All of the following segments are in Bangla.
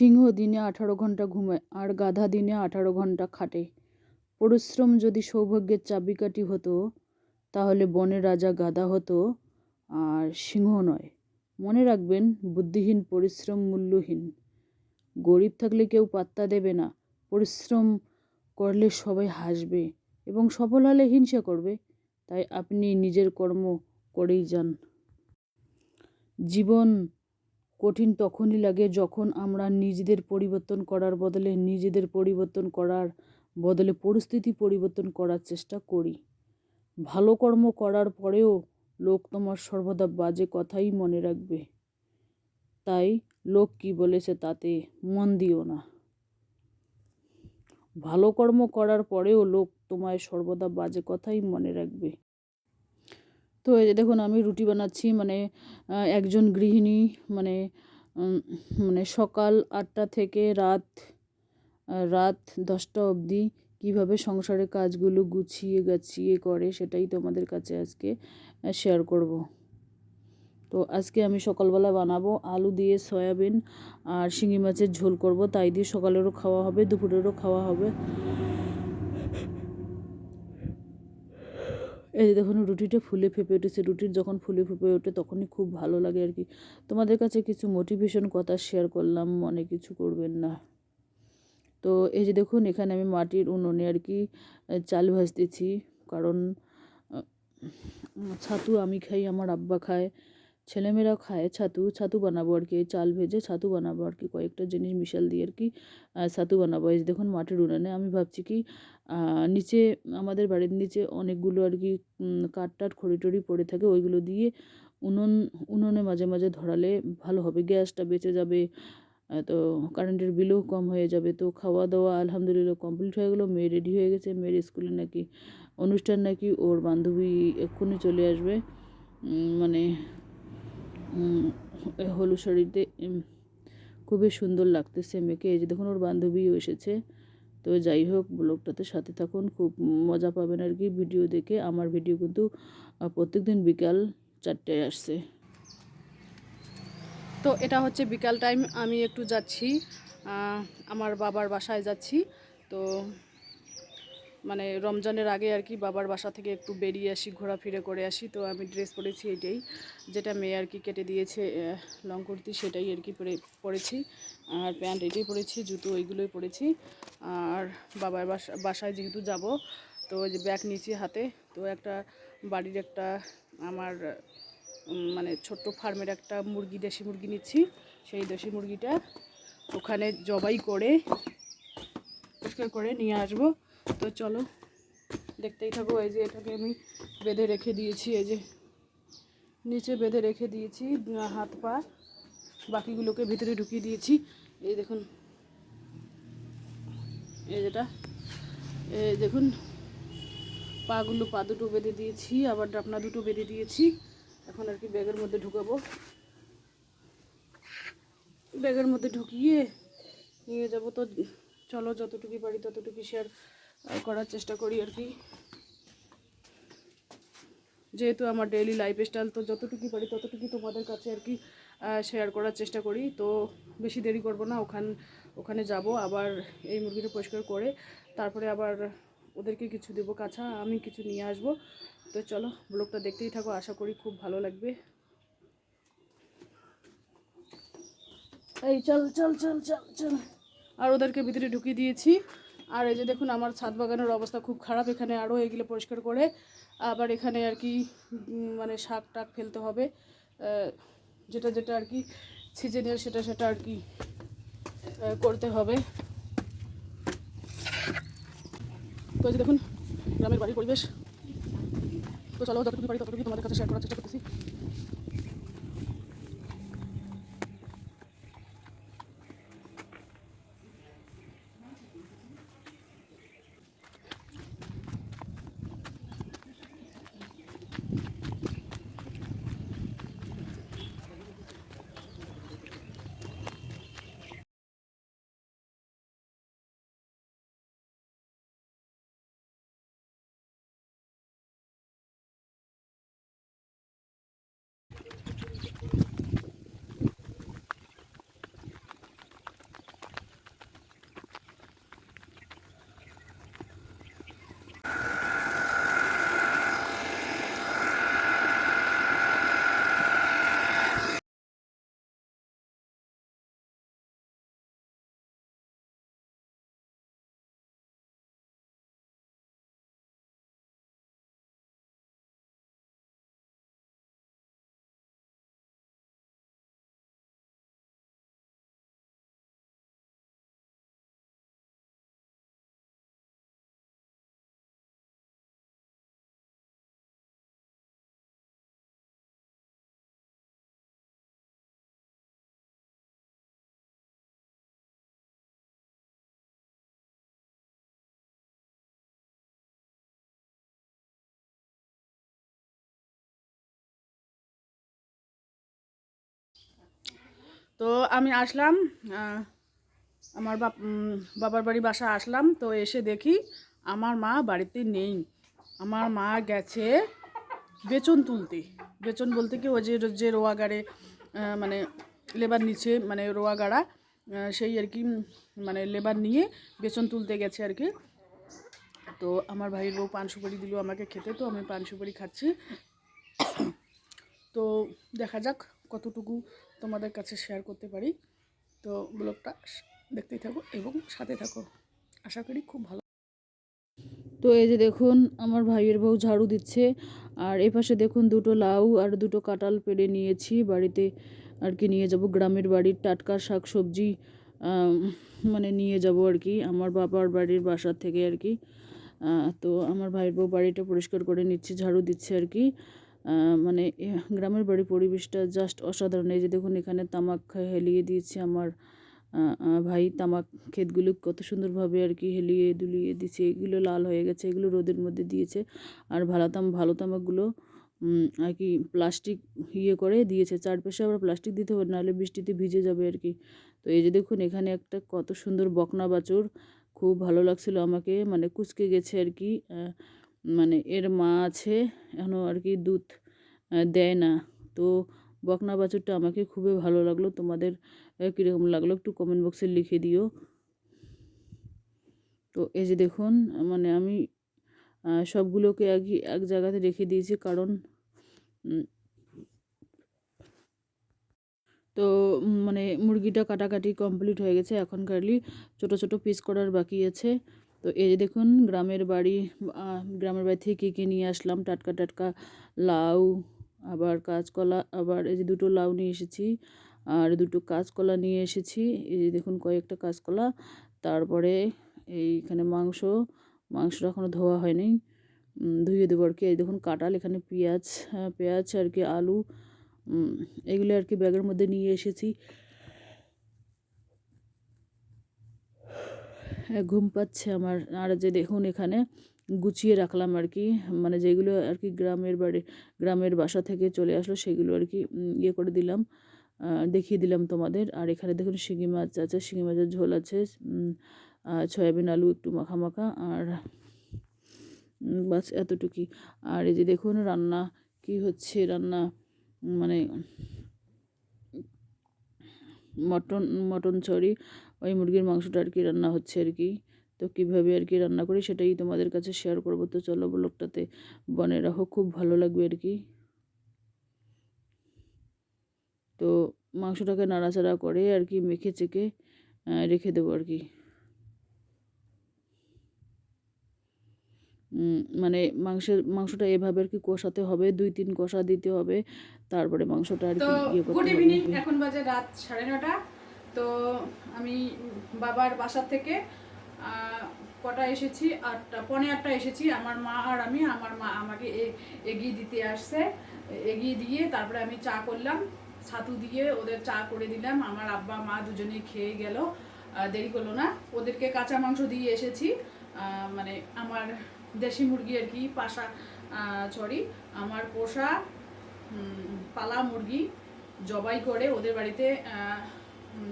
সিংহ দিনে আঠারো ঘণ্টা ঘুমায় আর গাধা দিনে আঠারো ঘণ্টা খাটে। পরিশ্রম যদি সৌভাগ্যের চাবিকাঠি হতো, তাহলে বনের রাজা গাধা হতো আর সিংহ নয়। মনে রাখবেন, বুদ্ধিহীন, পরিশ্রম মূল্যহীন। গরিব থাকলে কেউ পাত্তা দেবে না। পরিশ্রম করলে সবাই হাসবে এবং সফল হলে হিংসা করবে। তাই আপনি নিজের কর্ম করেই যান। জীবন কঠিন তখনই লাগে যখন আমরা নিজেদের পরিবর্তন করার বদলে নিজেদের পরিবর্তন করার বদলে পরিস্থিতি পরিবর্তন করার চেষ্টা করি। ভালো কর্ম করার পরেও লোক তোমার সর্বদা বাজে কথাই মনে রাখবে। তাই লোক কি বলেছে তাতে মন দিও না। ভালো কর্ম করার পরেও লোক তোমায় সর্বদা বাজে কথাই মনে রাখবে। তো এই যে দেখুন, আমি রুটি বানাচ্ছি মানে একজন গৃহিণী মানে মানে সকাল আটটা থেকে রাত রাত দশটা অবধি কীভাবে সংসারের কাজগুলো গুছিয়ে গাছিয়ে করে সেটাই তোমাদের কাছে আজকে শেয়ার করব। তো আজকে আমি সকালবেলা বানাবো আলু দিয়ে সয়াবিন আর শিঙি মাছের ঝোল করব। তাই দিয়ে সকালেরও খাওয়া হবে, দুপুরেরও খাওয়া হবে। এই যে দেখুন, রুটিটা ফুলে ফেঁপে উঠেছে। রুটির যখন ফুলে ফেঁপে ওঠে, তখনই খুব ভালো লাগে আর কি। তোমাদের কাছে কিছু মোটিভেশন কথা শেয়ার করলাম, মনে কিছু করবেন না। তো এই যে দেখুন, এখানে আমি মাটির উনুনে আর কি চাল ভাজতেছি। কারণ ছাতু আমি খাই, আমার আব্বা খায়। ছেলেমেয়েরাও খায়, ছাতু ছাতু বানাবো আর কি চাল ভেজে ছাতু বানাবো আর কি, কয়েকটা জিনিস মিশাল দিয়ে আর কি ছাতু বানাবো। এই দেখুন মাটির উনানে আমি ভাবছি কি নিচে আমাদের বাড়ির নিচে অনেকগুলো আর কি কাঠ টাট খড়ি টড়ি পড়ে থাকে, ওইগুলো দিয়ে উনুন, উনুনে মাঝে মাঝে ধরালে ভালো হবে। গ্যাসটা বেঁচে যাবে তো কারেন্টের বিলও কম হয়ে যাবে, তো খাওয়া দাওয়া আলহামদুলিল্লাহ কমপ্লিট হয়ে গেলো, মেয়ে রেডি হয়ে গেছে, মেয়ের স্কুলে নাকি অনুষ্ঠান নাকি ওর বান্ধবী এক্ষুনি চলে আসবে মানে হলুদ শাড়িতে খুবই সুন্দর লাগতেছে মেয়েকে। এই যে দেখুন, ওর বান্ধবীও এসেছে। তো যাই হোক, ব্লগটাতে সাথে থাকুন, খুব মজা পাবেন আর কি ভিডিও দেখে। আমার ভিডিও কিন্তু প্রত্যেক দিন বিকাল চারটায় আসছে। তো এটা হচ্ছে বিকাল টাইম, আমি একটু যাচ্ছি। আমার বাবার বাসায় যাচ্ছি। তো মানে রমজানের আগে আর কি বাবার বাসা থেকে একটু বেরিয়ে আসি, ঘোরাফিরে করে আসি। তো আমি ড্রেস পরেছি এটাই, যেটা মেয়ে আর কি কেটে দিয়েছে লং কুর্তি সেটাই আর কি পরে, পরেছি। আর প্যান্ট এটাই পরেছি, জুতো ওইগুলোই পরেছি। আর বাবার বাসা, বাসায় যেহেতু যাব, তো ওই যে ব্যাগ নিয়েছি হাতে, তো একটা বাড়ির একটা আমার মানে ছোট্ট ফার্মের একটা মুরগি, দেশি মুরগি নিচ্ছি, সেই দেশি মুরগিটা ওখানে জবাই করে, পরিষ্কার করে নিয়ে আসব। তো চলো, দেখতেই থাকো, এই যে এটাকে আমি বেঁধে রেখে দিয়েছি, এই যে নিচে বেঁধে রেখে দিয়েছি হাত পা, বাকিগুলোকে ভিতরে ঢুকিয়ে দিয়েছি। এই দেখুন, এই যেটা, এই দেখুন, পাগুলো, পা দুটো বেঁধে দিয়েছি, আবার ডাপনা দুটো বেঁধে দিয়েছি। এখন আর কি ব্যাগের মধ্যে ঢুকাবো। ব্যাগের মধ্যে ঢুকিয়ে নিয়ে যাব তো, চলো যতটুকু পারি ততটুকু শেয়ার করার চেষ্টা করি আর কি। যেহেতু আমার ডেইলি লাইফস্টাইল তো যতটুকু পারি ততটুকু তোমাদের কাছে আর কি শেয়ার করার চেষ্টা করি। তো বেশি দেরি করব না, ওখান, ওখানে যাব, আবার এই মুরগিটা পরিষ্কার করে তারপরে আবার ওদেরকে কিছু দেবো কাছা আমি কিছু নিয়ে আসব। তো চলো, ব্লগটা দেখতেই থাকো, আশা করি খুব ভালো লাগবে। এই, চল চল চল চল চল। আর ওদেরকে ভিতরে ঢুকিয়ে দিয়েছি। আর এই যে দেখুন, আমার ছাদ বাগানের অবস্থা খুব খারাপ। এখানে আরও এগুলো পরিষ্কার করে আবার এখানে আর কি মানে শাক টাক ফেলতে হবে। যেটা যেটা আর কি সিজনের সেটা সেটা আর কি করতে হবে। তো এই যে দেখুন, গ্রামের বাড়ির পরিবেশ। তো চলো যতটুকু পারি ততটুকু তোমাদের কাছে শেয়ার করার চেষ্টা করতেছি। তো আমি আসলাম আমার বাবার বাড়ি বাসা আসলাম, তো এসে দেখি আমার মা বাড়িতে নেই। আমার মা গেছে বেচন তুলতে। বেচন বলতে কি ওই যে যে রোয়াগাড়ে মানে লেবার নিচে মানে রোয়াগাড়া সেই আর কি মানে লেবার নিয়ে বেচন তুলতে গেছে আর কি। তো আমার ভাইয়ের বউ পান সুপারি দিল আমাকে খেতে, তো আমি পান সুপারি খাচ্ছি। তো দেখা যাক কতটুকু তোমাদের কাছে শেয়ার করতে পারি। তো ব্লগটা দেখতেই থাকো এবং সাথে থাকো। আশা করি খুব ভালো তো এই যে দেখুন, আমার ভাইয়ের বউ ঝাড়ু দিচ্ছে। আর এ পাশে দেখুন দুটো লাউ আর দুটো কাঁঠাল পেড়ে নিয়েছি। বাড়িতে আর কি নিয়ে যাব, গ্রামের বাড়ির টাটকা শাক সবজি মানে নিয়ে যাব আর কি। আমার বাবার বাড়ির বাসার থেকে আর কি। তো আমার ভাইয়ের বউ বাড়িটা পরিষ্কার করে নিচ্ছে, ঝাড়ু দিচ্ছে আর কি। মানে গ্রামের বাড়ির পরিবেশটা জাস্ট অসাধারণ। এই যে দেখুন, এখানে তামাক হেলিয়ে দিয়েছে আমার ভাই। তামাক ক্ষেতগুলো কত সুন্দরভাবে আর কি হেলিয়ে দুলিয়ে দিয়েছে। এগুলো লাল হয়ে গেছে, এগুলো রোদের মধ্যে দিয়েছে। আর ভালো তাম, ভালো তামাকগুলো আর কি প্লাস্টিক ইয়ে করে দিয়েছে। চারপাশে আবার প্লাস্টিক দিতে হবে, নাহলে বৃষ্টিতে ভিজে যাবে আর কি। তো এই যে দেখুন, এখানে একটা কত সুন্দর বকনা বাছুর। খুব ভালো লাগছিল আমাকে মানে কুচকে গেছে আর কি মানে এর মা আছে এখনও আর কি দুধ দেয় না। তো বকনা বাছুরটা আমাকে খুবই ভালো লাগল। তোমাদের কীরকম লাগল একটু কমেন্ট বক্সে লিখে দিও। তো এই যে দেখুন মানে আমি সবগুলোকে এক এক জায়গাতে রেখে দিয়েছি কারণ তো মানে মুরগিটা কাটাকাটি কমপ্লিট হয়ে গেছে। এখন কারলি ছোট ছোট পিস করার বাকি আছে। তো এই দেখুন, গ্রামের বাড়ি গ্রামের বাড়ি থেকে কী কী নিয়ে আসলাম? টাটকা টাটকা লাউ, আবার কাঁচকলা, আবার এই যে দুটো লাউ নিয়ে এসেছি, আর দুটো কাঁচকলা নিয়ে এসেছি। এই যে দেখুন, কয়েকটা কাঁচকলা, তারপরে এইখানে মাংস, মাংসটা এখনও ধোয়া হয়নি। ধুয়ে দেবো আর কি। এই দেখুন, কাঁঠাল, এখানে পেঁয়াজ পেঁয়াজ আর কি আলু এগুলো আর কি ব্যাগের মধ্যে নিয়ে এসেছি। ঘুম পাচ্ছে আমার। আর যে দেখুন এখানে গুছিয়ে রাখলাম আর কি মানে যেগুলো আর কি গ্রামের বাড়ি, গ্রামের বাসা থেকে চলে আসলো সেগুলো আর কি ইয়ে করে দিলাম। দেখিয়ে দিলাম তোমাদের। আর এখানে দেখুন শিঙি মাছ আছে, শিঙি মাছের ঝোল আছে সয়াবিন আলু একটু মাখা মাখা আর বাস এতটুকুই। আর এই যে দেখুন রান্না, কি হচ্ছে রান্না মানে মটন মটন সরি ওই মুরগির মাংসটা আর কি রান্না হচ্ছে আর কি। তো কীভাবে আর কি রান্না করি সেটাই তোমাদের কাছে শেয়ার করব। তো চলো ব্লগটাতে বনে রাখো খুব ভালো লাগবে আর কি। তো মাংসটাকে নাড়াচাড়া করে আর কি মেখে চেকে আহ, রেখে দেবো আর কি। মানে মাংসের মাংসটা এভাবে আর কি কষাতে হবে দুই তিন কষা দিতে হবে তারপরে মাংসটা আর কি ইয়ে করতে হবে। এখন বাজে রাত সাড়ে নটা। তো আমি বাবার বাসার থেকে কটা এসেছি? আটটা, পনে আটটা এসেছি। আমার মা আর আমি, আমার মা আমাকে এগিয়ে দিতে আসছে। এগিয়ে দিয়ে তারপরে আমি চা করলাম, ছাতু দিয়ে ওদের চা করে দিলাম। আমার আব্বা, মা দুজনে খেয়ে গেল। দেরি করল না। ওদেরকে কাঁচা মাংস দিয়ে এসেছি। মানে আমার দেশি মুরগি আর কি, পাশা সরি আমার পোষা পালা মুরগি জবাই করে ওদের বাড়িতে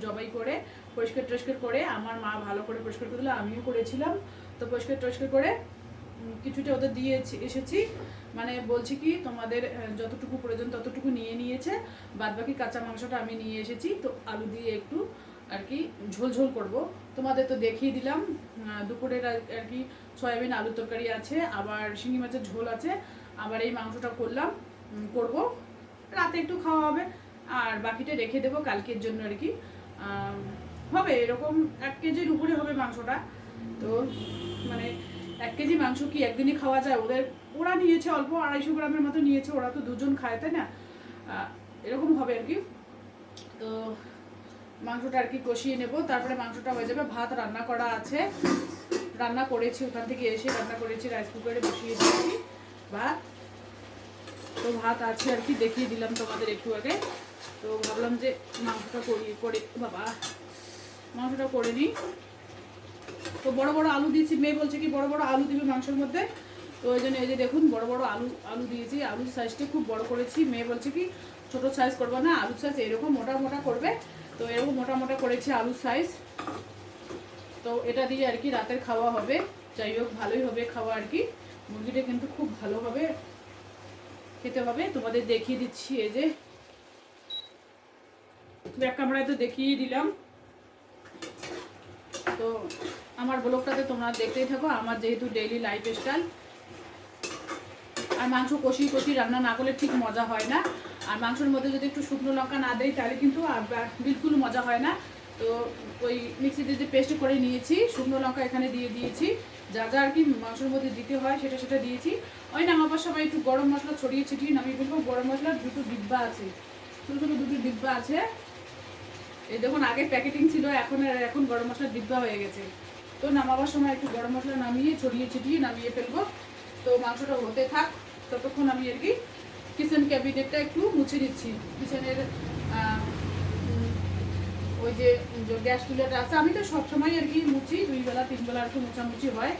জবাই করে, পরিষ্কার টরিষ্কার করে, আমার মা ভালো করে পরিষ্কার করে দিল, আমিও করেছিলাম। তো পরিষ্কার টরিষ্কার করে কিছুটা ওদের দিয়ে এসে- এসেছি। মানে বলছি কি, তোমাদের যতটুকু প্রয়োজন ততটুকু নিয়ে নিয়েছে বাদ বাকি কাঁচা মাংসটা আমি নিয়ে এসেছি। তো আলু দিয়ে একটু আর কি ঝোল ঝোল করব। তোমাদের তো দেখিয়ে দিলাম দুপুরের আর কি সয়াবিন আলু তরকারি আছে, আবার শিঙি মাছের ঝোল আছে, আবার এই মাংসটা করলাম করব। রাতে একটু খাওয়া হবে। আর বাকিটা রেখে দেবো কালকের জন্য আর কি। হবে, এরকম এক কেজির উপরে হবে মাংসটা। তো মানে এক কেজি মাংস কি একদিনই খাওয়া যায়? ওদের, ওরা নিয়েছে অল্প আড়াইশো গ্রামের মতো নিয়েছে, ওরা তো দুজন খায়, তাই না? এরকম হবে আর কি। তো মাংসটা আর কি কষিয়ে নেব, তারপরে মাংসটা হয়ে যাবে, ভাত রান্না করা আছে। রান্না করেছি, ওখান থেকে এসে রান্না করেছি রাইস কুকারে বসিয়ে দিয়েছি, ভাত। তো ভাত আছে আর কি, দেখিয়ে দিলাম তোমাদের একটু আগে। তো ভাবলাম যে মাংসটা করি, করে, বাবা, মাংসটা করে নিই। তো বড় বড় আলু দিয়েছি, মেয়ে বলছে কি বড় বড় আলু দিবে মাংসের মধ্যে? তো ওই জন্য এই যে দেখুন, বড় বড় আলু আলু দিয়েছি, আলুর সাইজটা খুব বড় করেছি। মেয়ে বলছে কি, ছোট সাইজ করব না, আলুর সাইজ এরকম মোটা মোটা করবে। তো এরকম মোটা মোটা করেছি আলু সাইজ তো এটা দিয়ে আর কি রাতের খাওয়া হবে। যাই হোক, ভালোই হবে খাওয়া আর কি। মুরগিটা কিন্তু খুব ভালো হবে। খেতে হবে। তোমাদের দেখিয়ে দিচ্ছি এই যে। ব্যাক ক্যামেরায় তো দেখিয়ে দিলাম। তো আমার ব্লগটাতে তোমরা দেখতেই থাকো, আমার যেহেতু ডেইলি লাইফ স্টাইল আর মাংস কষি কষি রান্না না করলে ঠিক মজা হয় না। আর মাংসের মধ্যে যদি একটু শুকনো লঙ্কা না দেয় তাহলে কিন্তু বিলকুল মজা হয় না। তো ওই মিক্সিতে যে পেস্ট করে নিয়েছি, শুকনো লঙ্কা এখানে দিয়ে দিয়েছি। যা যা আর কি মাংসের মধ্যে দিতে হয়, সেটা সেটা দিয়েছি। ওই নামাবার সবাই একটু গরম মশলা ছড়িয়ে ছিটিয়ে নামিয়ে ফেলব। গরম মশলার দুটো ডিব্বা আছে, ছোটো ছোটো দুটো ডিব্বা আছে। এই দেখুন, আগে প্যাকেটিং ছিল, এখন এখন গরম মশলা ডিব্বা হয়ে গেছে। তো নামাবার সময় একটু গরম মশলা নামিয়ে, ছড়িয়ে ছিটিয়ে নামিয়ে ফেলব। তো মাংসটা হতে থাক, ততক্ষণ আমি আর কি কিচেন ক্যাবিনেটটা একটু মুছে নিচ্ছি। কিচেনের ওই যে যে গ্যাস চুলাটা আছে, আমি তো সবসময় আর কি মুছি, দুই বেলা, তিন বেলা আর কি মোছামুছি হয়।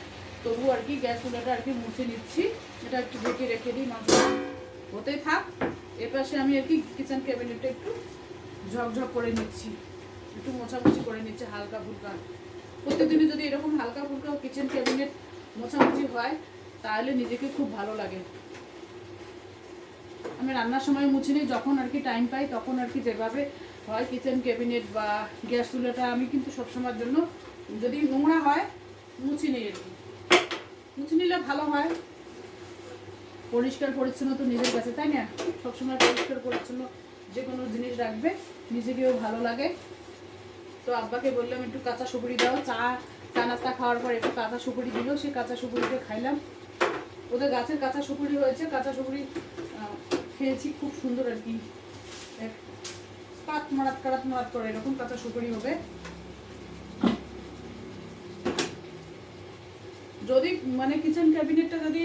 তবু আর কি গ্যাস চুলাটা আর কি মুছে নিচ্ছি। এটা একটু ঢেকে রেখে দিই মাংস হতে থাক। এর পাশে আমি আর কি কিচেন ক্যাবিনেটটা একটু ঝকঝক করে নিচ্ছি। একটু মোছামুছি করে নিচ্ছি হালকা ফুলকা। প্রত্যেকদিনই যদি এরকম হালকা ফুলকা কিচেন ক্যাবিনেট মোছামুছি হয়, তাহলে নিজেকে খুব ভালো লাগে। আমি রান্নার সময় মুছি নিই যখন আর কি টাইম পাই, তখন আর কি যেভাবে হয় কিচেন ক্যাবিনেট বা গ্যাস চুলাটা, আমি কিন্তু সবসময়ের জন্য যদি নোংরা হয় মুছি নিই আর কি। মুছে নিলে ভালো হয়। পরিষ্কার পরিচ্ছন্ন তো নিজের কাছে, তাই না? সবসময় পরিষ্কার পরিচ্ছন্ন যে কোনো জিনিস রাখবে, নিজেকেও ভালো লাগে। তো আব্বাকে বললাম, একটু কাঁচা সুপুরি দাও। চা চা নাস্তা খাওয়ার পর একটু কাঁচা সুপুরি দিল সেই কাঁচা সুপুরিটা খাইলাম। ওদের গাছের কাঁচা সুপুরি হয়েছে, কাঁচা সুপুরি খেয়েছি, খুব সুন্দর আর কি। কাত মারাত কারাত মারাত করে, এরকম কাঁচা সুপুরি হবে। যদি মানে কিচেন ক্যাবিনেটটা যদি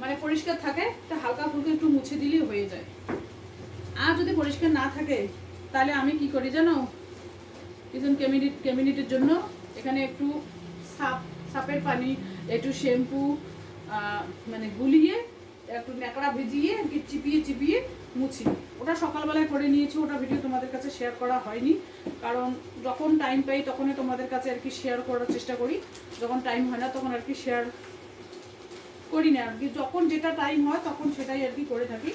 মানে পরিষ্কার থাকে, তা হালকা ফুলকা একটু মুছে দিলেই হয়ে যায়। আর যদি পরিষ্কার না থাকে, তাহলে আমি কি করি জানো? কিচেন কেমিনিট কেমিনিটের জন্য এখানে একটু সাপ, সাপের পানি, একটু শ্যাম্পু মানে গুলিয়ে, একটু ন্যাকড়া ভিজিয়ে আর কি চিপিয়ে চিপিয়ে মুছি। ওটা সকালবেলায় করে নিয়েছি, ওটা ভিডিও তোমাদের কাছে শেয়ার করা হয়নি। কারণ যখন টাইম পাই, তখনই তোমাদের কাছে আর কি শেয়ার করার চেষ্টা করি। যখন টাইম হয় না, তখন আর কি শেয়ার করি না। আর কি যখন যেটা টাইম হয়, তখন সেটাই আর কি করে থাকি।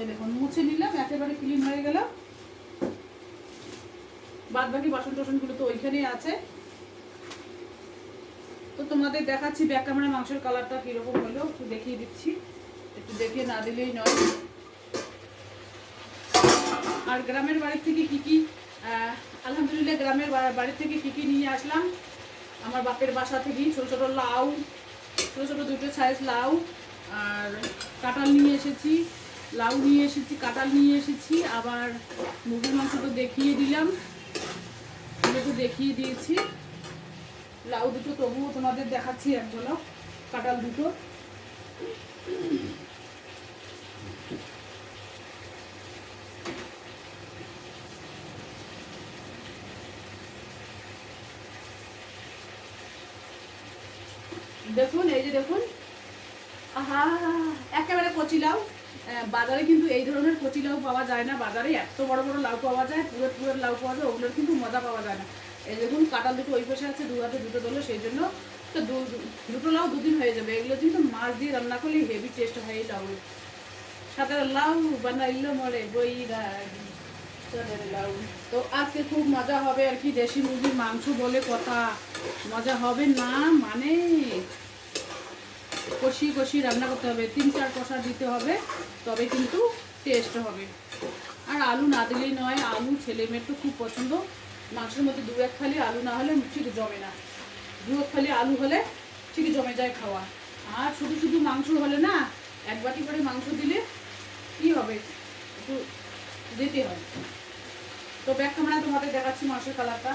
এই দেখুন, মুছে নিলাম, একেবারে ক্লিন হয়ে গেল। বাদ বাকি বাসন টাসনগুলো তো ওইখানেই আছে। তো তোমাদের দেখাচ্ছি ব্যাক ক্যামেরা মাংসের কালারটা কীরকম হলো, একটু দেখিয়ে দিচ্ছি। একটু দেখিয়ে না দিলেই নয়। আর গ্রামের বাড়ি থেকে কি কি আলহামদুলিল্লাহ গ্রামের বা- বাড়ি থেকে কি কি নিয়ে আসলাম? আমার বাপের বাসা থেকেই ছোট ছোট লাউ, ছোট ছোট দুটো সাইজ লাউ, আর কাঁঠাল নিয়ে এসেছি। লাউ নিয়ে এসেছি, কাঁঠাল নিয়ে এসেছি, আবার মুরগির মাংস তো দেখিয়ে দিলাম। তো দেখিয়ে দিয়েছি। লাউ দুটো তবুও তোমাদের দেখাচ্ছি এক ঝলক কাঁঠাল দুটো। দেখুন, এই যে দেখুন। আহা, একেবারে কচি লাউ। বাজারে কিন্তু এই ধরনের কচি লাউ পাওয়া যায় না। বাজারে এত বড় বড় লাউ পাওয়া যায়, পুরো পুরো লাউ পাওয়া যায়, ওগুলোর কিন্তু মজা পাওয়া যায় না। এই দেখুন কাঁটাল দুটো ওই পাশে আছে, দু হাতে দুটো দলো সেই জন্য তো দুটো লাউ দুদিন হয়ে যাবে। এগুলো কিন্তু মাছ দিয়ে রান্না করলে হেভি টেস্ট হয় এই লাউ সাথে লাউ বানাইলো মরে বই লাউ। তো আজকে খুব মজা হবে আর কি, দেশি মুরগির মাংস বলে কথা। মজা হবে না মানে কষিয়ে কষিয়ে রান্না করতে হবে। তিন, চার কষা দিতে হবে, তবে কিন্তু টেস্ট হবে। আর আলু না দিলেই নয়, আলু ছেলে মেয়ের তো খুব পছন্দ। মাংসের মধ্যে দু এক খালি আলু না হলে ঠিক জমে না। দু এক খালি আলু হলে ঠিক জমে যায় খাওয়া। আর শুধু শুধু মাংস হলে না, এক বাটি করে মাংস দিলে কি হবে? একটু দিতে হয় তো ব্যাক ক্যামেরা তোমাদের দেখাচ্ছি মাংসের কালারটা